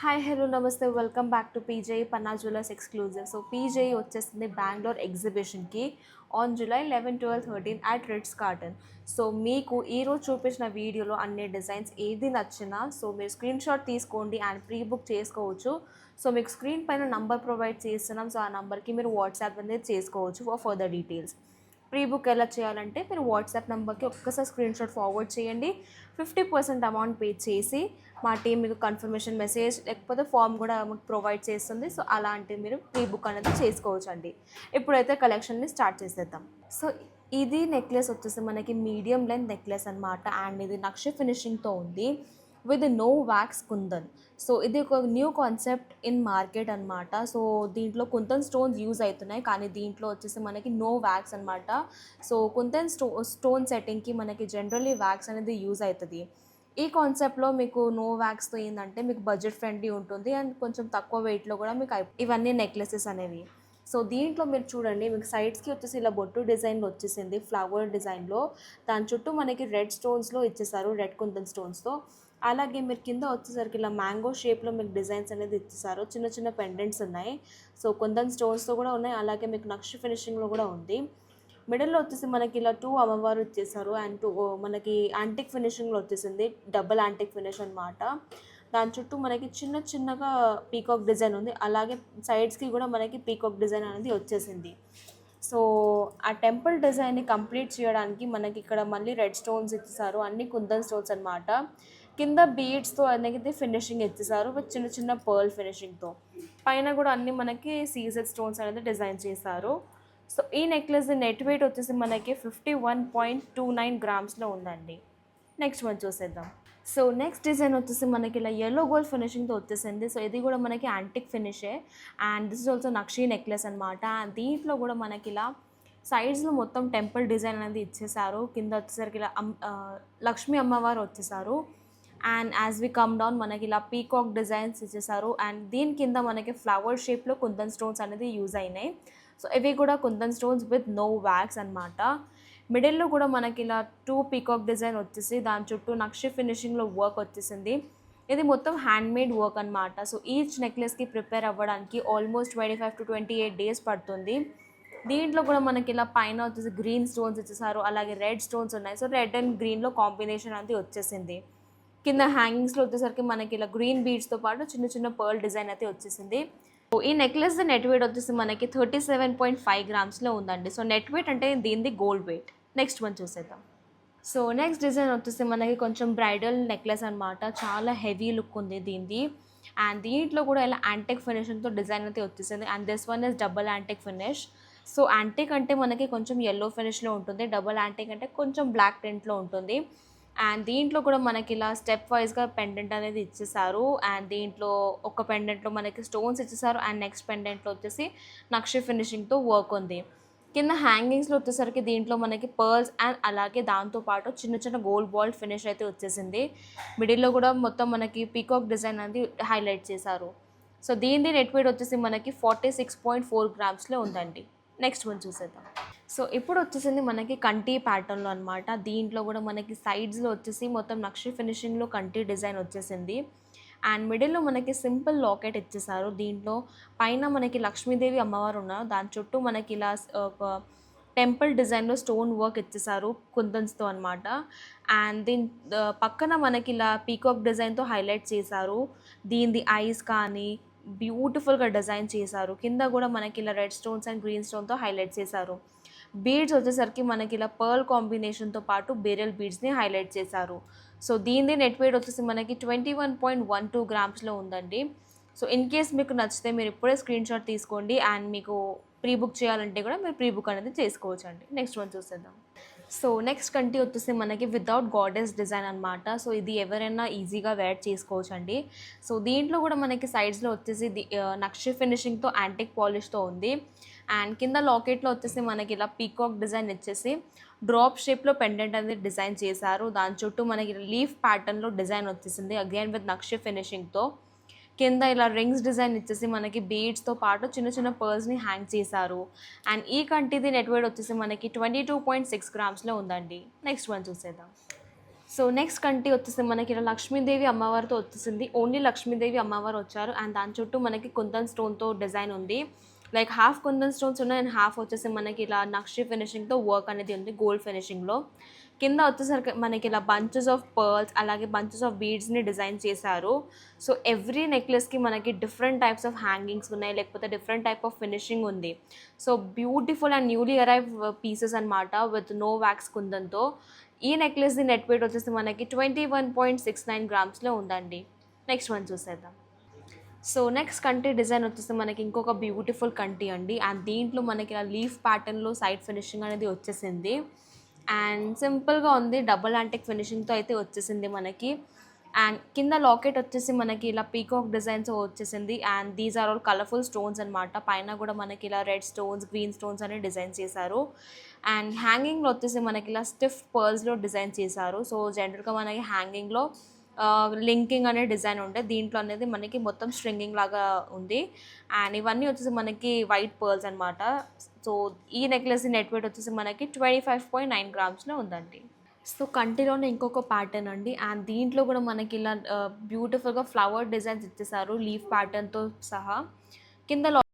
Hi hello నమస్తే. Welcome back to PJ Panna jewellers exclusive so PJ వచ్చేస్తుంది Bengaluru ఎగ్జిబిషన్కి on July eleven twelve thirteen at Ritz Carlton so మీకు ఈరోజు చూపించిన వీడియోలో అన్ని డిజైన్స్ ఏది నచ్చినా సో మీరు స్క్రీన్ షాట్ తీసుకోండి అండ్ ప్రీ బుక్ చేసుకోవచ్చు. సో మీకు స్క్రీన్ పైన నంబర్ ప్రొవైడ్ చేస్తున్నాం. సో ఆ నెంబర్కి మీరు వాట్సాప్ అనేది చేసుకోవచ్చు for further details pre book ఎలా చేయాలంటే మీరు వాట్సాప్ నెంబర్కి ఒక్కసారి స్క్రీన్ షాట్ ఫార్వర్డ్ చేయండి. ఫిఫ్టీ పర్సెంట్ అమౌంట్ పే చేసి మా టీం మీకు కన్ఫర్మేషన్ మెసేజ్ లేకపోతే ఫామ్ కూడా మీకు ప్రొవైడ్ చేస్తుంది. సో అలాంటివి మీరు ప్రీ బుక్ అనేది చేసుకోవచ్చు అండి ఇప్పుడైతే కలెక్షన్ని స్టార్ట్ చేసేద్దాం. సో ఇది నెక్లెస్ వచ్చేసి మనకి మీడియం లెంత్ నెక్లెస్ అనమాట అండ్ ఇది నక్ష ఫినిషింగ్తో ఉంది. With no wax kundan so ఇది ఒక న్యూ కాన్సెప్ట్ ఇన్ మార్కెట్ అనమాట సో దీంట్లో కుందన్ స్టోన్స్ యూజ్ అవుతున్నాయి కానీ దీంట్లో వచ్చేసి మనకి నో వ్యాక్స్ అనమాట సో కుందన్ స్టో స్టోన్ సెట్టింగ్కి మనకి జనరల్లీ వ్యాక్స్ అనేది యూజ్ అవుతుంది ఈ కాన్సెప్ట్లో మీకు నో వ్యాక్స్తో ఏంటంటే మీకు బడ్జెట్ ఫ్రెండ్లీ ఉంటుంది అండ్ కొంచెం తక్కువ వెయిట్లో కూడా మీకు ఇవన్నీ నెక్లెసెస్ అనేవి. సో దీంట్లో మీరు చూడండి మీకు సైడ్స్కి వచ్చేసి ఇలా బొట్టు డిజైన్లో వచ్చేసింది ఫ్లవర్ డిజైన్లో దాని చుట్టూ మనకి రెడ్ స్టోన్స్లో ఇచ్చేసారు రెడ్ కుందన్ స్టోన్స్తో అలాగే మీరు కింద వచ్చేసరికి ఇలా మ్యాంగో షేప్లో మీకు డిజైన్స్ అనేది ఇచ్చేసారు. చిన్న చిన్న పెండెంట్స్ ఉన్నాయి. సో కొందని స్టోన్స్తో కూడా ఉన్నాయి. అలాగే మీకు నక్ష ఫినిషింగ్లో కూడా ఉంది. మిడిల్లో వచ్చేసి మనకి ఇలా టూ అమ్మవారు ఇచ్చేసారు. అండ్ టూ మనకి యాంటిక్ ఫినిషింగ్లో వచ్చేసింది. డబుల్ యాంటిక్ ఫినిష్ అనమాట దాని చుట్టూ మనకి చిన్న చిన్నగా పీకాక్ డిజైన్ ఉంది. అలాగే సైడ్స్కి కూడా మనకి పీకాక్ డిజైన్ అనేది వచ్చేసింది. సో ఆ టెంపుల్ డిజైన్ని కంప్లీట్ చేయడానికి మనకి ఇక్కడ మళ్ళీ రెడ్ స్టోన్స్ ఇచ్చేసారు. అన్ని కుందన్ స్టోన్స్ అనమాట కింద బీడ్స్తో అనేది ఫినిషింగ్ ఇచ్చేసారు విత్ చిన్న చిన్న పర్ల్ ఫినిషింగ్తో పైన కూడా అన్ని మనకి సీజెడ్ స్టోన్స్ అనేది డిజైన్ చేశారు. సో ఈ నెక్లెస్ నెట్ వెయిట్ వచ్చేసి మనకి fifty one point two nine గ్రామ్స్లో ఉందండి. నెక్స్ట్ మనం చూసేద్దాం. సో నెక్స్ట్ డిజైన్ వచ్చేసి మనకి ఇలా ఎల్లో గోల్డ్ ఫినిషింగ్తో వచ్చేసింది. సో ఇది కూడా మనకి యాంటిక్ ఫినిషే అండ్ దిస్ ఇస్ ఆల్సో నక్షి నెక్లెస్ అనమాట దీంట్లో కూడా మనకి ఇలా సైడ్స్లో మొత్తం టెంపుల్ డిజైన్ అనేది ఇచ్చేసారు కింద వచ్చేసరికి ఇలా అమ్- లక్ష్మీ అమ్మవారు వచ్చేసారు and as we come down మనకి ఇలా పీకాక్ డిజైన్స్ ఇచ్చేసారు. అండ్ దీని కింద మనకి ఫ్లవర్ షేప్లో కుందన్ స్టోన్స్ అనేది యూజ్ అయినాయి. సో ఇవి కూడా kundan stones with no wax అనమాట మిడిల్లో కూడా మనకి ఇలా టూ పీకాక్ డిజైన్ వచ్చేసి దాని చుట్టూ నక్షి ఫినిషింగ్లో వర్క్ వచ్చేసింది. ఇది మొత్తం హ్యాండ్మేడ్ వర్క్ అనమాట సో ఈచ్ నెక్లెస్కి ప్రిపేర్ అవ్వడానికి almost twenty five to twenty eight days పడుతుంది. దీంట్లో కూడా మనకి ఇలా పైన వచ్చేసి గ్రీన్ స్టోన్స్ ఇచ్చేసారు. అలాగే రెడ్ స్టోన్స్ ఉన్నాయి. సో రెడ్ అండ్ గ్రీన్లో కాంబినేషన్ అనేది వచ్చేసింది. కింద హ్యాంగింగ్స్లో వచ్చేసరికి మనకి ఇలా గ్రీన్ బీడ్స్తో పాటు చిన్న చిన్న పర్ల్ డిజైన్ అయితే వచ్చేసింది. సో ఈ నెక్లెస్ నెట్ వెయిట్ వచ్చేసి మనకి థర్టీ సెవెన్ పాయింట్ ఫైవ్ గ్రామ్స్లో ఉందండి. సో నెట్ వెయిట్ అంటే దీనిది గోల్డ్ వెయిట్ నెక్స్ట్ వన్ చూసేద్దాం. సో నెక్స్ట్ డిజైన్ వచ్చేసి మనకి కొంచెం బ్రైడల్ నెక్లెస్ అనమాట చాలా హెవీ లుక్ ఉంది దీనిది. అండ్ దీంట్లో కూడా ఇలా యాంటిక్ ఫినిషింగ్తో డిజైన్ అయితే వచ్చేసింది. And this one is double antique finish so antique అంటే మనకి కొంచెం ఎల్లో ఫినిష్లో ఉంటుంది. డబల్ యాంటిక్ అంటే కొంచెం బ్లాక్ టెంట్లో ఉంటుంది. అండ్ దీంట్లో కూడా మనకి ఇలా స్టెప్ వైజ్గా పెండెంట్ అనేది ఇచ్చేసారు. అండ్ దీంట్లో ఒక పెండెంట్లో మనకి స్టోన్స్ ఇచ్చేసారు. అండ్ నెక్స్ట్ పెండెంట్లో వచ్చేసి నక్షి ఫినిషింగ్తో వర్క్ ఉంది. కింద హ్యాంగింగ్స్లో వచ్చేసరికి దీంట్లో మనకి పర్ల్స్ అండ్ అలాగే దాంతోపాటు చిన్న చిన్న గోల్డ్ బాల్ ఫినిష్ అయితే వచ్చేసింది. మిడిల్లో కూడా మొత్తం మనకి పీకాక్ డిజైన్ అనేది హైలైట్ చేశారు. సో దీని నెట్ వెయిట్ వచ్చేసి మనకి ఫార్టీ సిక్స్ పాయింట్ ఫోర్ గ్రామ్స్లో ఉందండి. నెక్స్ట్ వన్ చూసేద్దాం. సో ఇప్పుడు వచ్చేసింది మనకి కంటి ప్యాటర్న్లో అనమాట దీంట్లో కూడా మనకి సైడ్స్లో వచ్చేసి మొత్తం నక్షి ఫినిషింగ్లో కంటి డిజైన్ వచ్చేసింది. అండ్ మిడిల్లో మనకి సింపుల్ లాకెట్ ఇచ్చేసారు. దీంట్లో పైన మనకి లక్ష్మీదేవి అమ్మవారు ఉన్నారు. దాని చుట్టూ మనకి ఇలా ఒక టెంపుల్ డిజైన్లో స్టోన్ వర్క్ ఇచ్చేసారు కుందన్స్తో అనమాట అండ్ దీని పక్కన మనకి ఇలా పీకాక్ డిజైన్తో హైలైట్ చేశారు. దీనిది ఐస్ కానీ బ్యూటిఫుల్గా డిజైన్ చేశారు. కింద కూడా మనకి ఇలా రెడ్ స్టోన్స్ అండ్ గ్రీన్ స్టోన్తో హైలైట్ చేశారు. బీడ్స్ వచ్చేసరికి మనకి ఇలా పర్ల్ కాంబినేషన్తో పాటు బేరల్ బీడ్స్ని హైలైట్ చేశారు. సో దీనిది నెట్ వెయిట్ వచ్చేసి మనకి twenty one point one two గ్రామ్స్లో ఉందండి. సో ఇన్ కేస్ మీకు నచ్చితే మీరు ఇప్పుడే స్క్రీన్ షాట్ తీసుకోండి. అండ్ మీకు ప్రీ బుక్ చేయాలంటే కూడా మీరు ప్రీ బుక్ అనేది చేసుకోవచ్చు అండి నెక్స్ట్ వన్ చూసేద్దాం. సో నెక్స్ట్ కంటి వచ్చేసి మనకి వితౌట్ గాడెస్ డిజైన్ అనమాట సో ఇది ఎవరైనా ఈజీగా వేర్ చేసుకోవచ్చు అండి సో దీంట్లో కూడా మనకి సైడ్స్లో వచ్చేసి ది- నక్షి ఫినిషింగ్తో యాంటిక్ పాలిష్తో ఉంది. అండ్ కింద లాకెట్లో వచ్చేసి మనకి ఇలా పీకాక్ డిజైన్ ఇచ్చేసి డ్రాప్ షేప్లో పెండెంట్ అనేది డిజైన్ చేశారు. దాని చుట్టూ మనకి లీఫ్ ప్యాటర్న్లో డిజైన్ వచ్చేసింది. అగైన్ విత్ నక్షి ఫినిషింగ్తో కింద ఇలా రింగ్స్ డిజైన్ ఇచ్చేసి మనకి బీడ్స్తో పాటు చిన్న చిన్న పర్ల్స్ని హ్యాంగ్ చేశారు. అండ్ ఈ కంటిది నెట్ వెయిట్ వచ్చేసి మనకి ట్వంటీ టూ పాయింట్ సిక్స్ గ్రామ్స్లో ఉందండి. నెక్స్ట్ వన్ చూసేద్దాం. సో నెక్స్ట్ కంటి వచ్చేసి మనకి ఇలా లక్ష్మీదేవి అమ్మవారితో వచ్చేసింది. ఓన్లీ లక్ష్మీదేవి అమ్మవారు వచ్చారు. అండ్ దాని చుట్టూ మనకి కుందన్ స్టోన్తో డిజైన్ ఉంది. లైక్ హాఫ్ కుందన్ స్టోన్స్ ఉన్నాయి అండ్ హాఫ్ వచ్చేసి మనకి ఇలా నక్షి ఫినిషింగ్తో వర్క్ అనేది ఉంది గోల్డ్ ఫినిషింగ్లో కింద వచ్చేసరికి మనకి ఇలా బంచెస్ ఆఫ్ పర్ల్స్ అలాగే బంచెస్ ఆఫ్ బీడ్స్ని డిజైన్ చేశారు. సో ఎవ్రీ నెక్లెస్కి మనకి డిఫరెంట్ టైప్స్ ఆఫ్ హ్యాంగింగ్స్ ఉన్నాయి లేకపోతే డిఫరెంట్ టైప్ ఆఫ్ ఫినిషింగ్ ఉంది. So beautiful and newly arrive pieces అనమాట విత్ నో వ్యాక్స్ కుందంతో. ఈ నెక్లెస్ది నెట్ వెయిట్ వచ్చేసి మనకి twenty one point six nine గ్రామ్స్లో ఉందండి. నెక్స్ట్ వన్ చూసేద్దాం. సో నెక్స్ట్ కంటి డిజైన్ వచ్చేసి మనకి ఇంకొక బ్యూటిఫుల్ కంటి అండి. అండ్ దీంట్లో మనకి ఇలా లీఫ్ ప్యాటర్న్లో సైడ్ ఫినిషింగ్ అనేది వచ్చేసింది. అండ్ సింపుల్గా ఉంది డబుల్ యాంటిక్ ఫినిషింగ్తో అయితే వచ్చేసింది మనకి. అండ్ కింద లాకెట్ వచ్చేసి మనకి ఇలా పీకాక్ డిజైన్స్ వచ్చేసింది. And these are all colourful stones అనమాట పైన కూడా మనకి ఇలా రెడ్ స్టోన్స్ గ్రీన్ స్టోన్స్ అని డిజైన్ చేశారు. అండ్ హ్యాంగింగ్లో వచ్చేసి మనకి ఇలా స్టిఫ్ పర్ల్స్లో డిజైన్ చేశారు. సో జనరల్గా మనకి హ్యాంగింగ్లో లింకింగ్ అనే డిజైన్ ఉండే. దీంట్లో అనేది మనకి మొత్తం స్ట్రింగింగ్ లాగా ఉంది. అండ్ ఇవన్నీ వచ్చేసి మనకి వైట్ పర్ల్స్ అనమాట సో ఈ నెక్లెస్ నెట్ వెయిట్ వచ్చేసి మనకి ట్వంటీ ఫైవ్ పాయింట్ నైన్ గ్రామ్స్లో ఉందండి. సో కంటిలోనే ఇంకొక ప్యాటర్న్ అండి. అండ్ దీంట్లో కూడా మనకి ఇలా బ్యూటిఫుల్గా ఫ్లవర్ డిజైన్స్ ఇచ్చేసారు. లీఫ్ ప్యాటర్న్తో సహా. కింద